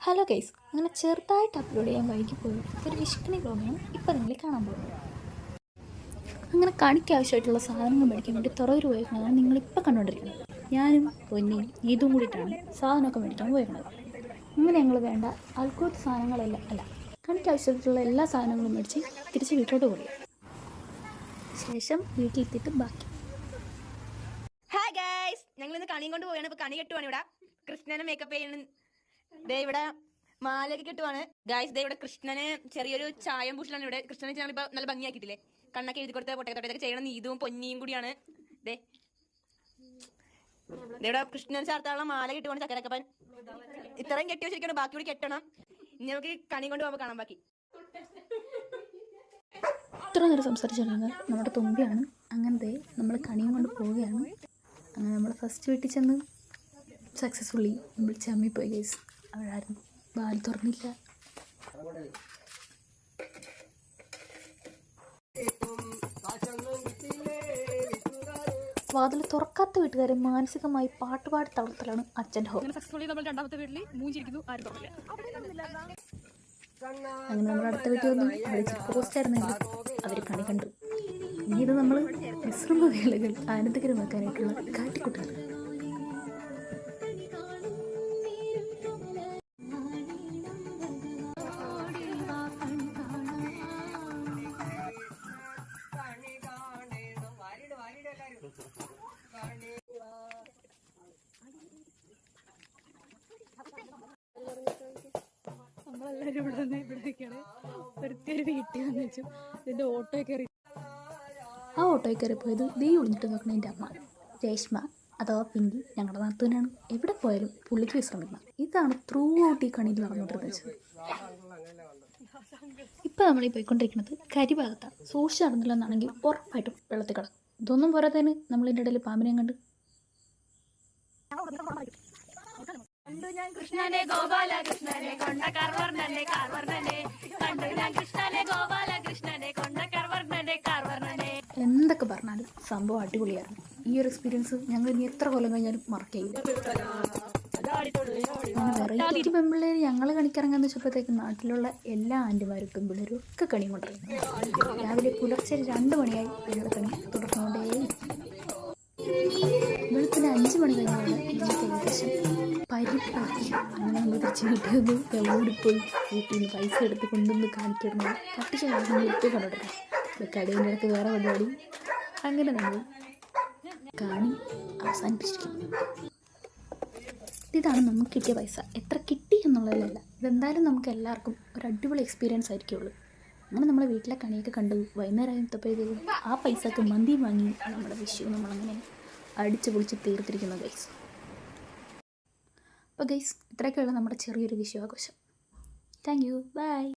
Hello guys അങ്ങനെ ചെറുതായിട്ട് upload ചെയ്യാൻ വൈകി പോയി. ഒരു വിഷ്ണി ബ്ലോഗാണ് ഇപ്പോൾ നിങ്ങൾ കാണാൻ പോകുന്നത്. അങ്ങനെ കണിക്ക് ആവശ്യമായിട്ടുള്ള സാധനങ്ങൾ മേടിക്കാൻ വേണ്ടി തുറവൂർ പോയിരിക്കുന്നതാണ് നിങ്ങളിപ്പോൾ കണ്ടുകൊണ്ടിരിക്കുന്നത്. ഞാനും പൊന്നിയും ഇതും കൂടിയിട്ടാണ് സാധനമൊക്കെ മേടിക്കാൻ പോയിരുന്നത്. അങ്ങനെ ഞങ്ങൾ വേണ്ട അൽക്കൂത്ത് സാധനങ്ങളെല്ലാം അല്ല കണിക്ക് ആവശ്യമായിട്ടുള്ള എല്ലാ സാധനങ്ങളും മേടിച്ച് തിരിച്ച് വീട്ടിലോട്ട് പോയി ശേഷം വീട്ടിലെത്തിയിട്ട് ബാക്കി. ഹായ് ഗൈസ് ഞങ്ങൾ ഇന്ന് കണിയും കൊണ്ട് പോയാണ് ഇപ്പോൾ കണി കെട്ടുവാണ് ഇവിടെ. കൃഷ്ണനെ മേക്കപ്പ് ചെയ്യണം. ദേ ഇവിടെ മാലയൊക്കെ കെട്ടുവാണ്. ഗായ്സ് ദേ ഇവിടെ കൃഷ്ണന് ചെറിയൊരു ചായം പൂശലാണ് ഇവിടെ. കൃഷ്ണനെ ഞങ്ങൾ ഇപ്പൊ നല്ല ഭംഗിയാക്കിയിട്ടില്ലേ? കണ്ണൊക്കെ എഴുതി കൊടുത്ത പൊട്ടക്കെ തൊട്ടൊക്കെ ചെയ്യണം. നീതും പൊന്നിയും കൂടിയാണ്. ദേ. ഇവിടെ കൃഷ്ണൻ ചേർത്താനുള്ള മാല കെട്ടുവാണ് ചക്കരക്കപ്പൻ. ഇത്രയും കെട്ടി വെച്ചിരിക്കണം ബാക്കി കൂടി കെട്ടണം. ഇനി നമുക്ക് കണി കൊണ്ട് പോകുമ്പോൾ കാണാൻ ബാക്കി. ഇത്ര നേരം സംസാരിച്ചിരുന്നത് നമ്മുടെ തുമ്പിയാണ്. അങ്ങനത്തെ നമ്മൾ കണിയും കൊണ്ട് പോവുകയാണ്. അങ്ങനെ നമ്മൾ ഫസ്റ്റ് വീട്ടിൽ ചെന്ന് സക്സസ്ഫുള്ളി നമ്മൾ ചമ്മിപ്പോയി ഗൈസ് അവരാരും വാൽ തുറന്നില്ല. വാതിൽ തുറക്കാത്ത വീട്ടുകാരെ മാനസികമായി പാട്ടുപാടി തളർത്തലാണ് അച്ഛന്റെ ഹോ. അങ്ങനെ നമ്മൾ അടുത്ത വീട്ടിൽ വന്നു അവിടെ ചെക്ക് പോസ്റ്റ് ആയിരുന്നെങ്കിൽ അവർ കണി കണ്ടു. ഇനി ഇത് നമ്മൾ വിശ്രമ വേളകൾ ആനന്ദകരമാക്കാനായിട്ടുള്ള കാട്ടിക്കൂട്ടുകൾ നമ്മളെല്ലാവരും ഇവിടെ നിന്ന് ഇവിടെ നിൽക്കണേ ഒരു വീട്ടിൽ വന്നു വെച്ചു. ഇതിന്റെ ഓട്ടോ കയറി. ആ ഓട്ടോയിൽ കയറി പോയത് ദീ ഒളിഞ്ഞിട്ട് നോക്കണ എന്റെ അമ്മ. രേഷ്മ അഥവാ പിങ്കി ഞങ്ങളുടെ നാത്തൂനാണ്. എവിടെ പോയാലും പുള്ളിക്ക് വിശ്രമിക്കണം ഇതാണ് ത്രൂ ഔട്ട് കണിയിൽ നടന്നുകൊണ്ടിരുന്നത് ഇപ്പം നമ്മൾ ഈ പോയിക്കൊണ്ടിരിക്കുന്നത് കരിഭാഗത്താണ് സൂക്ഷിച്ച് നടന്നില്ലെന്നാണെങ്കിൽ ഉറപ്പായിട്ടും വെള്ളത്തിൽ കിടക്കും. ഇതൊന്നും പോരാത്തതിന് നമ്മൾ ഇതിന്റെ ഇടയിൽ പാമ്പിനെയും കണ്ട്. കൃഷ്ണനെ ഗോപാല കൃഷ്ണനെ കൊണ്ട കർവർണനെ കാർവർണനെ കണ്ടു ഞാൻ കൃഷ്ണനെ ഗോപാല കൃഷ്ണനെ കൊണ്ട കർവർണനെ കാർവർണനെ എന്തൊക്കെ പറഞ്ഞാലും സംഭവം അടിപൊളിയായിരുന്നു. ഈ ഒരു എക്സ്പീരിയൻസ് ഞങ്ങൾ ഇനി എത്ര കൊല്ലം കഴിഞ്ഞാലും മറക്കയില്ല വെറൈറ്റി പെമ്പിള്ളേർ ഞങ്ങൾ കണിക്കിറങ്ങാന്ന് വെച്ചപ്പോഴത്തേക്ക് നാട്ടിലുള്ള എല്ലാ ആന്റിമാരും പെമ്പിള്ളേരും ഒക്കെ കണി കൊണ്ടിറങ്ങി രാവിലെ പുലർച്ചെ രണ്ട് മണിയായി ഞങ്ങളുടെ കണി തുടർന്നുകൊണ്ടേ വെളുപ്പിന് അഞ്ച് മണി കഴിഞ്ഞാണ് ഞങ്ങൾക്ക് ഏകദേശം പരിപ്പാക്കി അങ്ങനെ നമ്മൾ തിരിച്ച് വീട്ടിൽ ഓടിപ്പോയി വീട്ടിൽ നിന്ന് പൈസ എടുത്ത് കൊണ്ടുവന്ന് കാണിക്കണം പട്ടിച്ച ഇപ്പോൾ കണ്ടിട്ടുണ്ട് കടയിന്റെ ഇടയ്ക്ക് വേറെ പരിപാടി. അങ്ങനെ നമ്മൾ കാണി അവസാനിപ്പിച്ചിരിക്കുന്നു. ഇതാണ് നമുക്ക് കിട്ടിയ പൈസ. എത്ര കിട്ടി എന്നുള്ളതിലല്ല ഇതെന്തായാലും നമുക്ക് എല്ലാവർക്കും ഒരു അടിപൊളി എക്സ്പീരിയൻസ് ആയിരിക്കുള്ളൂ. അങ്ങനെ നമ്മൾ വീട്ടിലെ കണിയൊക്കെ കണ്ടു. വൈകുന്നേരം ആയപ്പോഴത്തേക്കും ആ പൈസക്ക് മന്തി വാങ്ങി നമ്മുടെ വിഷു നമ്മളങ്ങനെ അടിച്ച് പൊളിച്ച് തീർത്തിരിക്കുന്ന ഗൈസ് അപ്പോൾ ഗൈസ് ഇത്രയൊക്കെയുള്ള നമ്മുടെ ചെറിയൊരു വിഷു ആഘോഷം. Thank you by